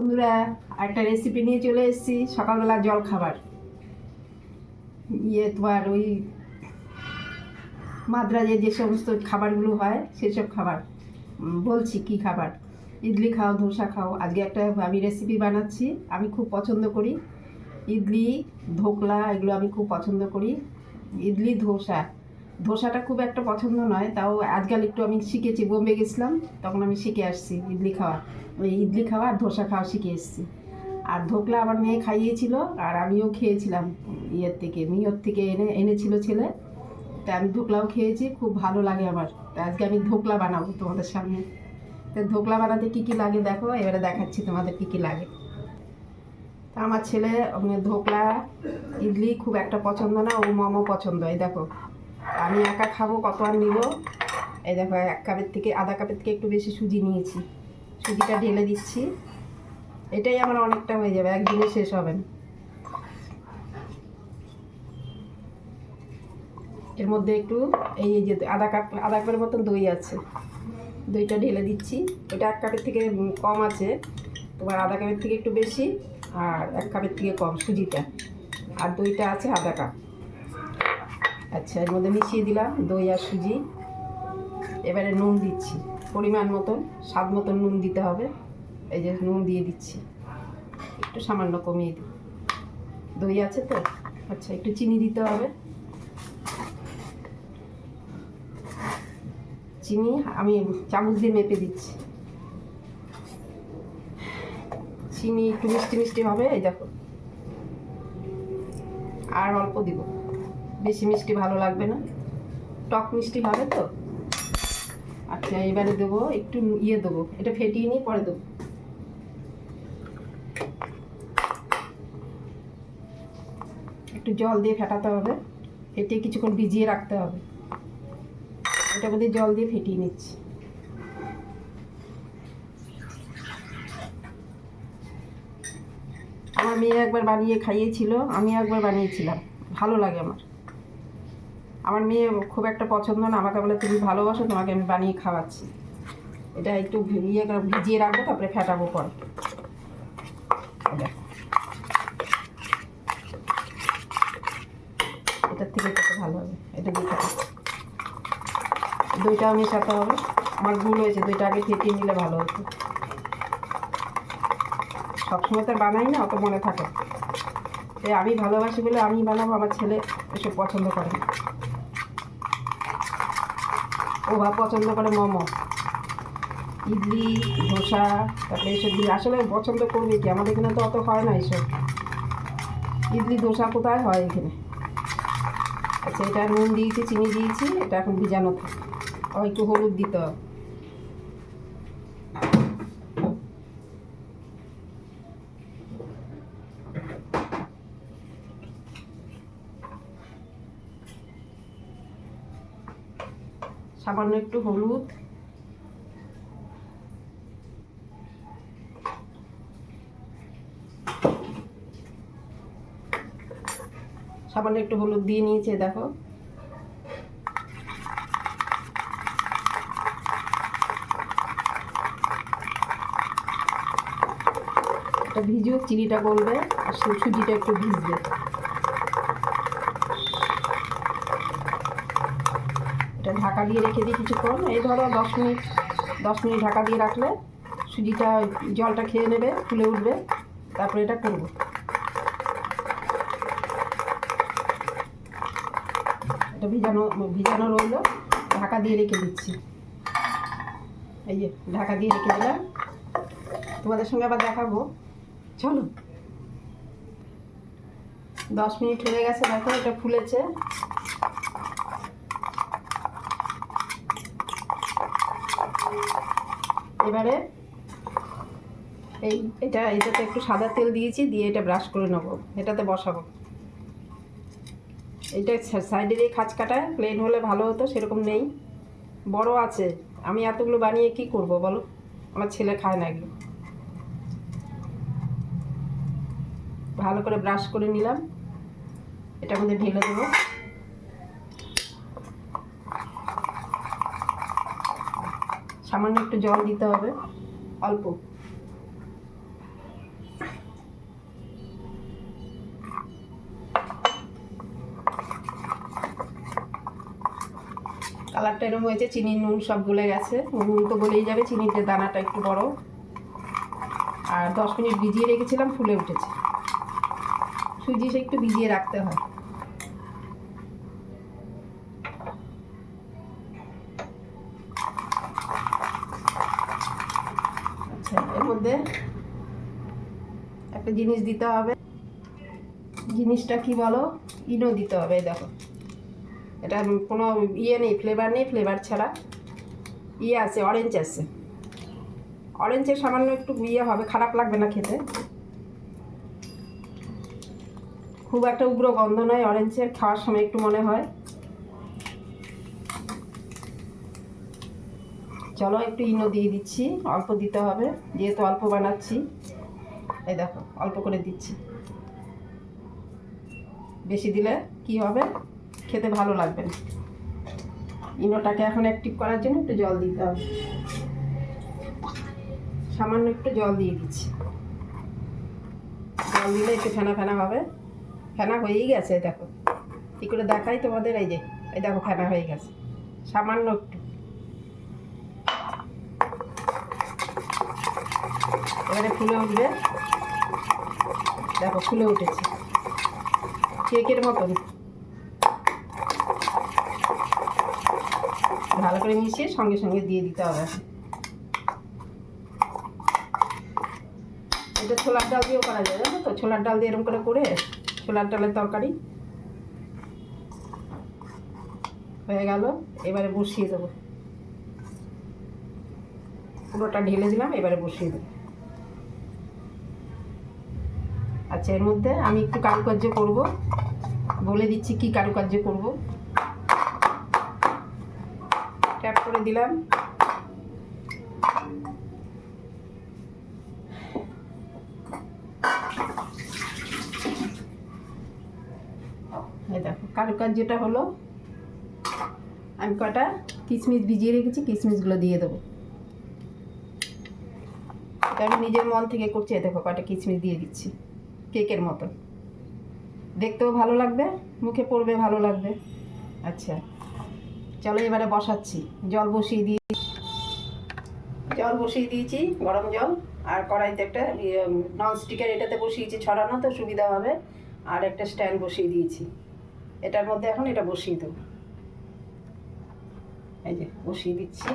বন্ধুরা একটা রেসিপি নিয়ে চলে এসেছি, সকালবেলা জল খাবার। ইয়ে তোমার ওই মাদ্রাজে যে সমস্ত খাবারগুলো হয়, সেসব খাবার। বলছি কি খাবার? ইডলি খাও, ধোসা খাও। আজকে একটা আমি রেসিপি বানাচ্ছি, আমি খুব পছন্দ করি। ইডলি, ধোকলা, এগুলো আমি খুব পছন্দ করি। ইডলি, ধোসা। ধোসাটা খুব একটা পছন্দ নয়, তাও আজকাল একটু আমি শিখেছি, বোম্বে গেছিলাম, তখন আমি শিখে আসছি ইডলি খাওয়া। ওই ইডলি খাওয়া আর ধোসা খাওয়া শিখে এসেছি। আর ধোকলা আমার মেয়ে খাইয়েছিল, আর আমিও খেয়েছিলাম ইয়ের থেকে মিওর থেকে এনে, এনেছিল ছেলে। তা আমি ধোকলাও খেয়েছি, খুব ভালো লাগে আমার। তা আজকে আমি ধোকলা বানাবো তোমাদের সামনে। তো ধোকলা বানাতে কী কী লাগে দেখো, এবারে দেখাচ্ছি তোমাদের কী কী লাগে। তা আমার ছেলে ধোকলা, ইডলি খুব একটা পছন্দ না, ও মোমো পছন্দ, এই দেখো। আমি একা খাব, কত আর নিব? এই দেখো, এক কাপের থেকে, আধা কাপের থেকে একটু বেশি সুজি নিয়েছি। সুজিটা ঢেলে দিচ্ছি। এটাই আমার অনেকটা হয়ে যাবে, একদিনে শেষ হবে। এর মধ্যে একটু, এই যে আধা কাপ, আধা কাপের মতন দই আছে। দইটা ঢেলে দিচ্ছি। এটা এক কাপের থেকে কম আছে, তোমার আধা কাপের থেকে একটু বেশি, আর এক কাপের থেকে কম সুজিটা। আর দইটা আছে আধা কাপ। আচ্ছা এর মধ্যে মিশিয়ে দিলাম দই আর সুজি। এবারে নুন দিচ্ছি। পরিমাণ মতন, স্বাদ মতন নুন দিতে হবে। এই যে নুন দিয়ে দিচ্ছি। একটু সামান্য কমিয়ে দিই। দই আছে তো? আচ্ছা একটু চিনি দিতে হবে। চিনি আমি চামচ দিয়ে মেপে দিচ্ছি। চিনি একটু মিষ্টি মিষ্টি হবে, এই দেখো। আর অল্প দিব। বেশি মিষ্টি ভালো লাগবে না। টক মিষ্টি হবে তো? আচ্ছা এবারে দেবো, একটু ইয়ে দেবো, এটা ফেটিয়ে নিয়ে পরে দেবো। একটু জল দিয়ে ফেটাতে হবে, ফেটিয়ে কিছুক্ষণ ভিজিয়ে রাখতে হবে। এটা মধ্যে জল দিয়ে ফেটিয়ে নিচ্ছি। আমার মেয়ে একবার বানিয়ে খাইয়েছিল, আমি একবার বানিয়েছিলাম, ভালো লাগে আমার। আমার মেয়ে খুব একটা পছন্দ না, আমাকে বলে, তুমি ভালোবাসো, তোমাকে আমি বানিয়ে খাওয়াচ্ছি। এটা একটু ইয়ে ভিজিয়ে রাখব, তারপরে ফেটাবো পরে। এটার থেকে কত ভালো হবে, এটা খাব দইটাও মেশাতে হবে। আমার ভুল হয়েছে, দইটা আগে ফেটিয়ে নিলে ভালো হতো। সবসময় তো বানাই না, অত মনে থাকে। আমি ভালোবাসি বলে আমি বানাবো, আমার ছেলে এসব পছন্দ করে না। ও বা পছন্দ করে মোমো। ইডলি, ধোসা, তারপরে এইসব দিয়ে। আসলে পছন্দ করবে কি? আমাদের এখানে তো অত হয় না এইসব। ইডলি, ধোসা কোথায় হয় এখানে? আচ্ছা এটা নুন দিয়েছি, চিনি দিয়েছি, এটা এখন ভিজানো থাকে। একটু হলুদ দিতে হবে। সামান্য একটু হলুদ। সামান্য একটু হলুদ দিয়ে নিয়েছে, দেখো। ভিজুক চিনিটা গলবে, আর সুজিটা একটু ভিজবে। এটা ঢাকা দিয়ে রেখে দিই কিছুক্ষণ। এই ধরো দশ মিনিট দশ মিনিট ঢাকা দিয়ে রাখলে সুজিটা, জলটা খেয়ে নেবে, ফুলে উঠবে। তারপরে এটা করব। এটা ভিজানো ভিজানো রইল। ঢাকা দিয়ে রেখে দিচ্ছি। এই যে, ঢাকা দিয়ে রেখে দিলাম। তোমাদের সঙ্গে আবার দেখাবো। চলো। দশ মিনিট হয়ে গেছে, দেখো, এটা ফুলেছে। এবারে এই, এটা, এটাতে একটু সাদা তেল দিয়েছি, দিয়ে এটা ব্রাশ করে নেব। এটাতে বসাবো। এইটা সাইডে দিয়ে খাঁচ কাটা প্লেন হলে ভালো হতো, সেরকম নেই। বড় আছে। আমি এতগুলো বানিয়ে কি করব বলো? আমার ছেলে খায় না এগুলো। ভালো করে ব্রাশ করে নিলাম। এটার মধ্যে ঢেলে দেবো। সামান্য একটু জল দিতে হবে, অল্প। কালারটা এরকম হয়েছে চিনি নুন সব গলে গেছে। নুন তো গলেই যাবে, চিনির যে দানাটা একটু বড়। আর দশ মিনিট ভিজিয়ে রেখেছিলাম, ফুলে উঠেছে। সুজি সে একটু ভিজিয়ে রাখতে হয়। মধ্যে একটা জিনিস দিতে হবে। জিনিসটা কি বলো? ইনো দিতে হবে দেখো। এটা কোনো ইয়ে নেই ফ্লেভার নেই ফ্লেভার ছাড়া। ইয়ে আছে অরেঞ্জ আছে। অরেঞ্জের সামান্য একটু ইয়ে হবে, খারাপ লাগবে না খেতে। খুব একটা উগ্র গন্ধ নয় অরেঞ্জের খাওয়ার সময় একটু মনে হয়। চলো একটু ইনো দিয়ে দিচ্ছি, অল্প দিতে হবে, যেহেতু অল্প বানাচ্ছি। এই দেখো, অল্প করে দিচ্ছি। বেশি দিলে কি হবে? খেতে ভালো লাগবে না। ইনোটাকে এখন অ্যাক্টিভ করার জন্য একটু জল দিতে হবে। সামান্য একটু জল দিয়ে দিচ্ছি। জল দিলে একটু ফেনা ফেনা হবে। ফেনা হয়েই গেছে, দেখো। কী করে দেখাই তোমাদের? এই যে, এই দেখো, ফেনা হয়ে গেছে। সামান্য একটু। এবারে ফুলে উঠবে। দেখো, ফুলে উঠেছে। কেকের মতন। ভালো করে মিশিয়ে সঙ্গে সঙ্গে দিয়ে দিতে হবে। এটা ছোলার ডাল দিয়েও করা যায়, জানো তো? ছোলার ডাল দিয়ে এরকম করে করে ছোলার ডালের তরকারি। হয়ে গেল, এবারে বসিয়ে দেবো। পুরোটা ঢেলে দিলাম, এবারে বসিয়ে দেবো। আচ্ছা এর মধ্যে আমি একটু কারুকার্য করব। বলে দিচ্ছি কি কারুকার্য করব। ট্যাপ করে দিলাম। দেখো, কারুকার্যটা হলো, আমি কটা কিশমিশ ভিজিয়ে রেখেছি কিশমিশগুলো দিয়ে দেবো। আমি নিজের মন থেকে করছি দেখো কটা কিশমিশ দিয়ে দিচ্ছি। কেকের মতো। দেখতেও ভালো লাগবে, মুখে পড়বে ভালো লাগবে। আচ্ছা চলো এবারে বসাচ্ছি। জল বসিয়ে দিয়ে জল বসিয়ে দিয়েছি, গরম জল। আর কড়াইতে একটা নন স্টিকের এটাতে বসিয়েছি ছড়ানো, তো সুবিধা হবে। আর একটা স্ট্যান্ড বসিয়ে দিয়েছি। এটার মধ্যে এখন এটা বসিয়ে দেবো। এই যে, বসিয়ে দিচ্ছি।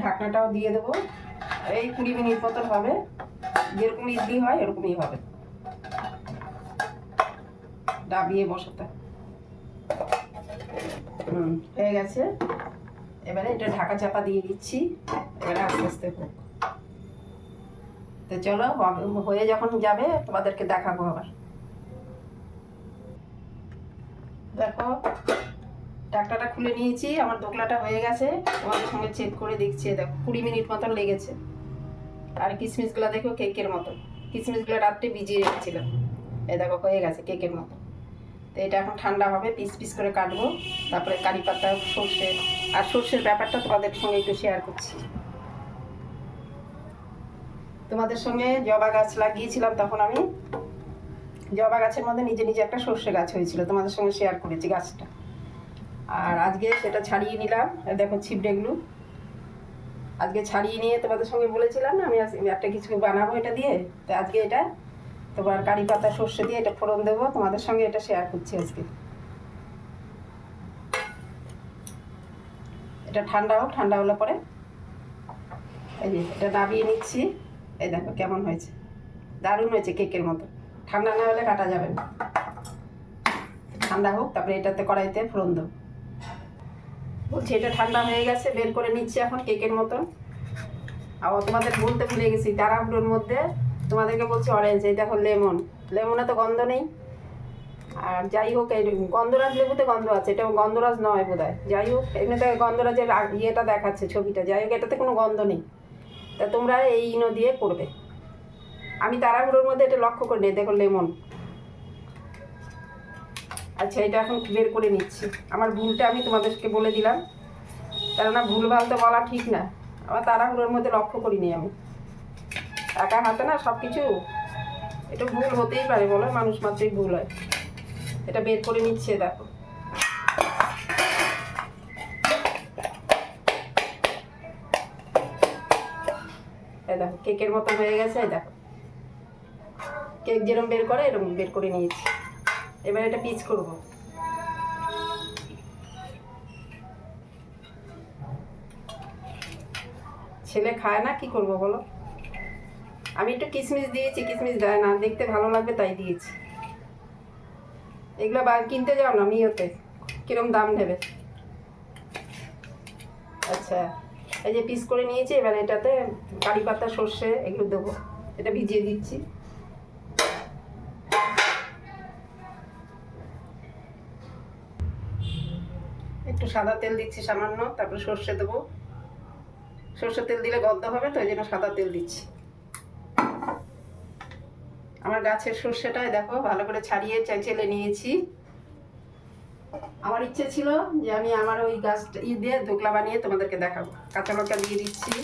ঢাকনাটাও দিয়ে দেবো। এই কুড়ি মিনিট মতন হবে। যেরকম ইডলি হয়, এরকমই হবে। ডাবিয়ে বসাতে। হুম, হয়ে গেছে। এবারে এটা ঢাকা চাপা দিয়ে দিচ্ছি। এবারে আস্তে আস্তে হোক। তো চলো হয়ে যখন যাবে, তোমাদেরকে দেখাবো আবার। দেখো ডাকটাটা খুলে নিয়েছি, আমার দোকলাটা হয়ে গেছে। তোমাদের সঙ্গে চেক করে দেখছি, দেখো, কুড়ি মিনিট মতন লেগেছে। আর কিশমিশগুলো দেখো কেকের মতো। কিশমিশগুলো রাত্রে ভিজিয়ে রেখেছিলাম। এই দেখো, হয়ে গেছে কেকের মতো। তো এটা এখন ঠান্ডা হবে, পিস পিস করে কাটবো। তারপরে কারি পাতা, সর্ষে, আর সর্ষের ব্যাপারটা তোমাদের সঙ্গে একটু শেয়ার করছি। তোমাদের সঙ্গে জবা গাছ লাগিয়েছিলাম তখন আমি। জবা গাছের মধ্যে নিজে নিজে একটা সর্ষে গাছ হয়েছিল, তোমাদের সঙ্গে শেয়ার করেছি গাছটা। আর আজকে সেটা ছাড়িয়ে নিলাম। দেখো ছিপড়েগুলো আজকে ছাড়িয়ে নিয়ে তোমাদের সঙ্গে বলেছিলাম না, আমি একটা কিছু বানাবো এটা দিয়ে। তো আজকে এটা তোমার কারি পাতা, সর্ষে দিয়ে এটা ফোড়ন দেবো, তোমাদের সঙ্গে এটা শেয়ার করছি আজকে। এটা ঠান্ডা হোক, ঠান্ডা হলে পরে। এই যে, এটা নাবিয়ে নিচ্ছি। এই দেখো কেমন হয়েছে। দারুণ হয়েছে কেকের মতো। ঠান্ডা না হলে কাটা যাবে না। ঠান্ডা হোক, তারপরে এটাতে কড়াইতে ফোড়ন দেবো। বলছি, এটা ঠান্ডা হয়ে গেছে, বের করে নিচ্ছি এখন কেকের মতন। আবার তোমাদের বলতে ভুলে গেছি, তারাগুলোর মধ্যে তোমাদেরকে বলছি অরেঞ্জ এই দেখো লেমন লেমনে তো গন্ধ নেই। আর যাই হোক এই গন্ধরাজ লেবুতে গন্ধ আছে এটা গন্ধরাজ নয় বোধ হয় যাই হোক, এমনিতে গন্ধরাজের ইয়েটা দেখাচ্ছে ছবিটা। যাই হোক, এটাতে কোনো গন্ধ নেই। তা তোমরা এই ইনো দিয়ে করবে। আমি তারাগুলোর মধ্যে এটা লক্ষ্য করে নিই দেখো লেমন আচ্ছা এটা এখন বের করে নিচ্ছি। আমার ভুলটা আমি তোমাদেরকে বলে দিলাম। কেননা ভুলভাল তো বলা ঠিক না। আমার তারাগুলোর মধ্যে লক্ষ্য করিনি আমি। একা হাতে না সব কিছু এটা ভুল হতেই পারে বলো, মানুষ মাত্রই ভুল হয়। এটা বের করে নিচ্ছে, দেখো। দেখো, কেকের মতো হয়ে গেছে দেখো। কেক যেরকম বের করে এরকম বের করে নিয়েছি। এবার এটা পিচ করব। ছেলে খায় না, কি করব বলো? আমি একটু কিশমিশ দিয়েছি কিশমিশ দেয় না, দেখতে ভালো লাগবে তাই দিয়েছি। এগুলো বা কিনতে যাও না মিওতে, কিরম দাম নেবে? আচ্ছা এই যে পিস করে নিয়েছি, এবার এটাতে কারি পাতা, সর্ষে এগুলো দেবো। এটা ভিজিয়ে দিচ্ছি। একটু সাদা তেল দিচ্ছি সামান্য, তারপর সর্ষে দেবো। সর্ষে তেল দিলে গদ্দ হবে, তো ওই জন্য সাদা তেল দিচ্ছি। আমার গাছের সর্ষেটাই দেখো, ভালো করে ছাড়িয়ে চেলে নিয়েছি। আমার ইচ্ছে ছিল যে আমি আমার ওই গাছটা ই দিয়ে ধোকলা বানিয়ে তোমাদেরকে দেখাবো। কাঁচা লঙ্কা দিয়ে দিচ্ছি।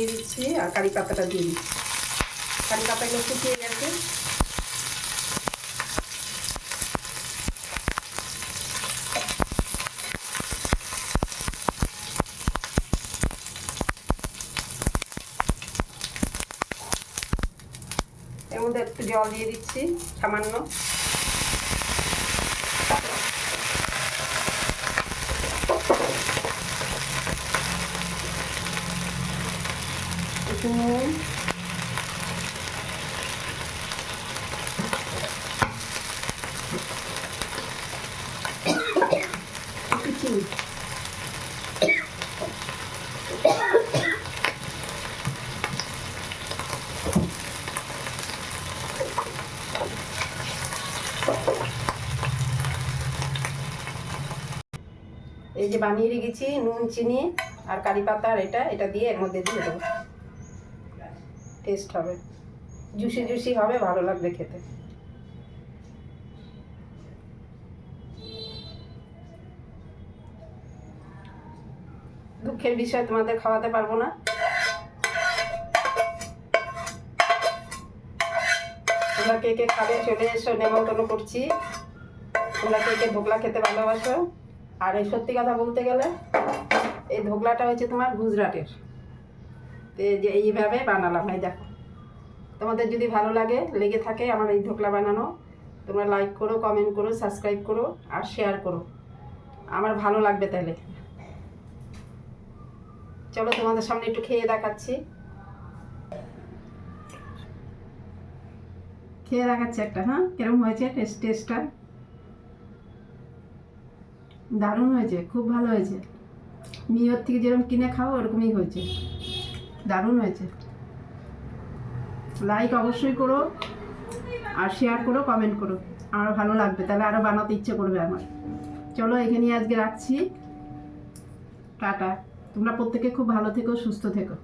দিয়ে দিচ্ছি আর কারি পাতাটা দিয়ে দিচ্ছি। কারি পাতাগুলো শুকিয়ে গেছে। এর মধ্যে একটু জল দিয়ে দিচ্ছি, সামান্য একটু নুন একটু চিনি এই যে বানিয়ে রেখেছি, নুন, চিনি আর কারি পাতা আর এটা এটা দিয়ে এর মধ্যে দিয়ে দেবো। টেস্ট হবে। জুসি জুসি হবে, ভালো লাগবে খেতে। দুঃখের বিষয়, তোমাদের খাওয়াতে পারব না। তোমরা কে কে খাবে, চলে এসো, নেমন্তন্ন করছি। তোমরা কে কে ধোকলা খেতে ভালোবাসো? আর এই সত্যি কথা বলতে গেলে, এই ধোকলাটা হচ্ছে তোমার গুজরাটের। তো যে এইভাবে বানালাম, এই দেখো। তোমাদের যদি ভালো লাগে, লেগে থাকে আমার এই ধোকলা বানানো, তোমরা লাইক করো কমেন্ট করো সাবস্ক্রাইব করো, আর শেয়ার করো। আমার ভালো লাগবে তাহলে। চলো তোমাদের সামনে একটু খেয়ে দেখাচ্ছি। খেয়ে দেখাচ্ছি একটা হ্যাঁ? কীরকম হয়েছে টেস্ট, টেস্টটা? দারুণ হয়েছে, খুব ভালো হয়েছে। মিওর থেকে যেরকম কিনে খাও ওরকমই হয়েছে। দারুণ হয়েছে। লাইক অবশ্যই করো, আর শেয়ার করো কমেন্ট করো। আমার ভালো লাগবে, তাহলে আরও বানাতে ইচ্ছে করবে আমার। চলো, এখানেই আজকে রাখছি। টাটা। তোমরা প্রত্যেকে খুব ভালো থেকো, সুস্থ থেকো।